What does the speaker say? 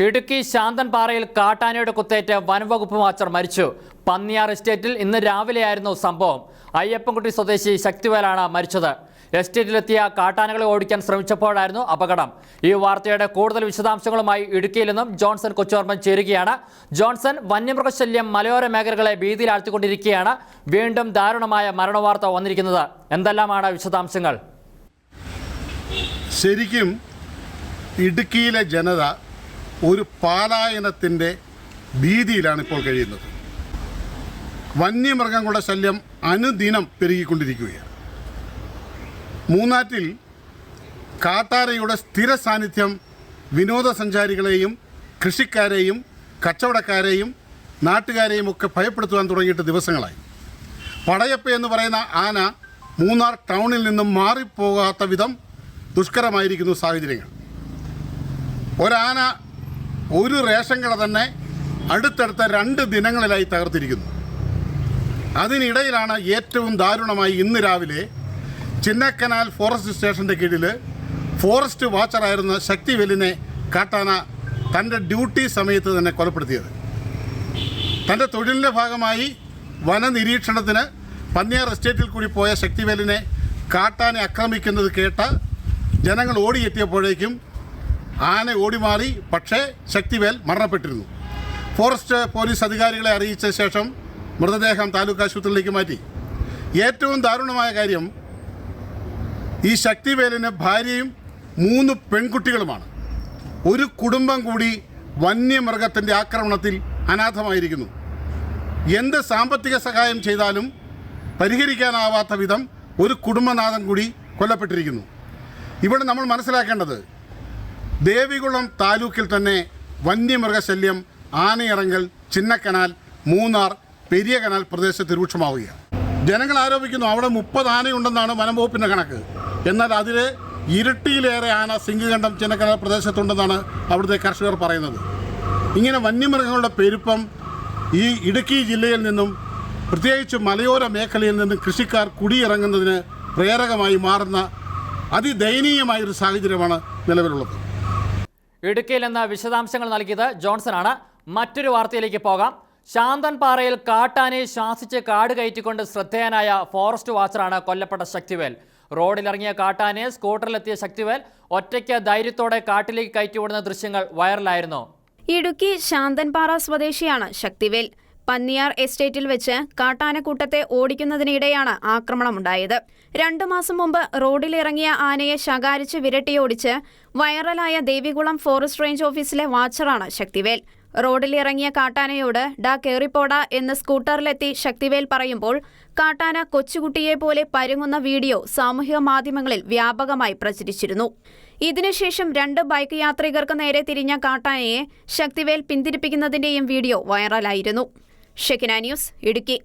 ഇടുക്കി ശാന്തൻപാറയിൽ കാട്ടാനയുടെ കുത്തേറ്റ് വനംവകുപ്പ് മാസ്റ്റർ മരിച്ചു. പന്നിയാർ എസ്റ്റേറ്റിൽ ഇന്ന് രാവിലെയായിരുന്നു സംഭവം. അയ്യപ്പൻകുട്ടി സ്വദേശി ശക്തിവേലാണ് മരിച്ചത്. എസ്റ്റേറ്റിലെത്തിയ കാട്ടാനകളെ ഓടിക്കാൻ ശ്രമിച്ചപ്പോഴായിരുന്നു അപകടം. ഈ വാർത്തയുടെ കൂടുതൽ വിശദാംശങ്ങളുമായി ഇടുക്കിയിൽ നിന്നും ജോൺസൺ കൊച്ചോർമൻ ചേരുകയാണ്. ജോൺസൺ വന്യമൃഗശല്യം മലയോര മേഖലകളെ ഭീതിയിലാഴ്ത്തിക്കൊണ്ടിരിക്കുകയാണ്. വീണ്ടും ദാരുണമായ മരണവാർത്ത വന്നിരിക്കുന്നത്. എന്തെല്ലാമാണ് വിശദാംശങ്ങൾ? ശരിക്കും ഇടുക്കിയിലെ ജനത ഒരു പാലായനത്തിന്റെ ഭീതിയിലാണ് ഇപ്പോൾ കഴിയുന്നത്. വന്യമൃഗങ്ങളുടെ ശല്യം അനുദിനം പെരുകിക്കൊണ്ടിരിക്കുകയാണ്. മൂന്നാറ്റിൽ കാട്ടാരയുടെ സ്ഥിര സാന്നിധ്യം വിനോദസഞ്ചാരികളെയും കൃഷിക്കാരെയും കച്ചവടക്കാരെയും നാട്ടുകാരെയും ഒക്കെ ഭയപ്പെടുത്തുവാൻ തുടങ്ങിയിട്ട് ദിവസങ്ങളായി. പടയപ്പ എന്ന് പറയുന്ന ആന മൂന്നാർ ടൗണിൽ നിന്നും മാറിപ്പോകാത്ത വിധം ദുഷ്കരമായിരിക്കുന്നു സാഹചര്യങ്ങൾ. ഒരാന ഒരു റേഷൻ കട തന്നെ അടുത്തടുത്ത രണ്ട് ദിനങ്ങളിലായി തകർത്തിരിക്കുന്നു. അതിനിടയിലാണ് ഏറ്റവും ദാരുണമായി ഇന്ന് രാവിലെ ചിന്നക്കനാൽ ഫോറസ്റ്റ് സ്റ്റേഷന്റെ കീഴിൽ ഫോറസ്റ്റ് വാച്ചറായിരുന്ന ശക്തിവെല്ലിനെ കാട്ടാന തന്റെ ഡ്യൂട്ടി സമയത്ത് തന്നെ കൊലപ്പെടുത്തിയത്. തന്റെ തൊഴിലിന്റെ ഭാഗമായി വനനിരീക്ഷണത്തിന് പന്നിയാർ എസ്റ്റേറ്റിൽ കൂടി പോയ ശക്തിവേലിനെ കാട്ടാനെ ആക്രമിക്കുന്നത് കേട്ട ജനങ്ങൾ ഓടിയെത്തിയപ്പോഴേക്കും ആന ഓടിമാറി പക്ഷേ ശക്തിവേൽ മരണപ്പെട്ടിരുന്നു. ഫോറസ്റ്റ് പോലീസ് അധികാരികളെ അറിയിച്ച ശേഷം മൃതദേഹം താലൂക്ക് ആശുപത്രിയിലേക്ക് മാറ്റി. ഏറ്റവും ദാരുണമായ കാര്യം ഈ ശക്തിവേലിന് ഭാര്യയും മൂന്ന് പെൺകുട്ടികളുമാണ്. ഒരു കുടുംബം കൂടി വന്യമൃഗത്തിന്റെ ആക്രമണത്തിൽ അനാഥമായിരിക്കുന്നു. എന്ത് സാമ്പത്തിക സഹായം ചെയ്താലും പരിഹരിക്കാനാവാത്ത വിധം ഒരു കുടുംബനാഥൻ കൂടി കൊല്ലപ്പെട്ടിരിക്കുന്നു. ഇവിടെ നമ്മൾ മനസ്സിലാക്കേണ്ടത് ദേവികുളം താലൂക്കിൽ തന്നെ വന്യമൃഗശല്യം ആനയിറങ്ങൽ ചിന്നക്കനാൽ മൂന്നാർ പെരിയ കനാൽ പ്രദേശത്ത് രൂക്ഷമാവുകയാണ്. ജനങ്ങൾ ആരോപിക്കുന്നു അവിടെ മുപ്പത് ആനയുണ്ടെന്നാണ് വനം വകുപ്പിന്റെ കണക്ക്. എന്നാൽ അതിൽ ഇരട്ടിയിലേറെ ആന സിംഗുകണ്ഠം ചിന്നക്കനാൽ പ്രദേശത്തുണ്ടെന്നാണ് അവിടുത്തെ കർഷകർ പറയുന്നത്. ഇങ്ങനെ വന്യമൃഗങ്ങളുടെ പെരുപ്പം ഈ ഇടുക്കി ജില്ലയിൽ നിന്നും പ്രത്യേകിച്ച് മലയോര മേഖലയിൽ നിന്നും കൃഷിക്കാർ കുടിയിറങ്ങുന്നതിന് പ്രേരകമായി മാറുന്ന അതിദയനീയമായൊരു സാഹചര്യമാണ് നിലവിലുള്ളത്. ഇടുക്കിയിൽ നിന്ന് വിശദാംശങ്ങൾ നൽകിയത് ജോൺസൺ ആണ് മറ്റൊരു വാർത്തയിലേക്ക് പോകാം. ശാന്തൻപാറയിൽ കാട്ടാനെ ശ്വാസിച്ച് കാട് കയറ്റിക്കൊണ്ട് ശ്രദ്ധേയനായ ഫോറസ്റ്റ് വാച്ചറാണ് കൊല്ലപ്പെട്ട ശക്തിവേൽ. റോഡിലിറങ്ങിയ കാട്ടാനയെ സ്കൂട്ടറിലെത്തിയ ശക്തിവേൽ ഒറ്റയ്ക്ക് ധൈര്യത്തോടെ കാട്ടിലേക്ക് കയറ്റിവിടുന്ന ദൃശ്യങ്ങൾ വൈറലായിരുന്നു. ഇടുക്കി ശാന്തൻപാറ സ്വദേശിയാണ് ശക്തിവേൽ. പന്നിയാർ എസ്റ്റേറ്റിൽ വെച്ച് കാട്ടാനക്കൂട്ടത്തെ ഓടിക്കുന്നതിനിടെയാണ് ആക്രമണമുണ്ടായത്. രണ്ടു മാസം മുമ്പ് റോഡിലിറങ്ങിയ ആനയെ ശകാരിച്ച് വിരട്ടിയോടിച്ച് വൈറലായ ദേവികുളം ഫോറസ്റ്റ് റേഞ്ച് ഓഫീസിലെ വാച്ചറാണ് ശക്തിവേൽ. റോഡിലിറങ്ങിയ കാട്ടാനയോട് ഡാ കേറിപ്പോടാ എന്ന് സ്കൂട്ടറിലെത്തി ശക്തിവേൽ പറയുമ്പോൾ കാട്ടാന കൊച്ചുകുട്ടിയെ പോലെ പരുങ്ങുന്ന വീഡിയോ സാമൂഹിക മാധ്യമങ്ങളിൽ വ്യാപകമായി പ്രചരിച്ചിരുന്നു. ഇതിനുശേഷം രണ്ട് ബൈക്ക് യാത്രികർക്ക് നേരെ തിരിഞ്ഞ കാട്ടാനയെ ശക്തിവേൽ പിന്തിരിപ്പിക്കുന്നതിന്റെയും വീഡിയോ വൈറലായിരുന്നു. Shekinah news Idukki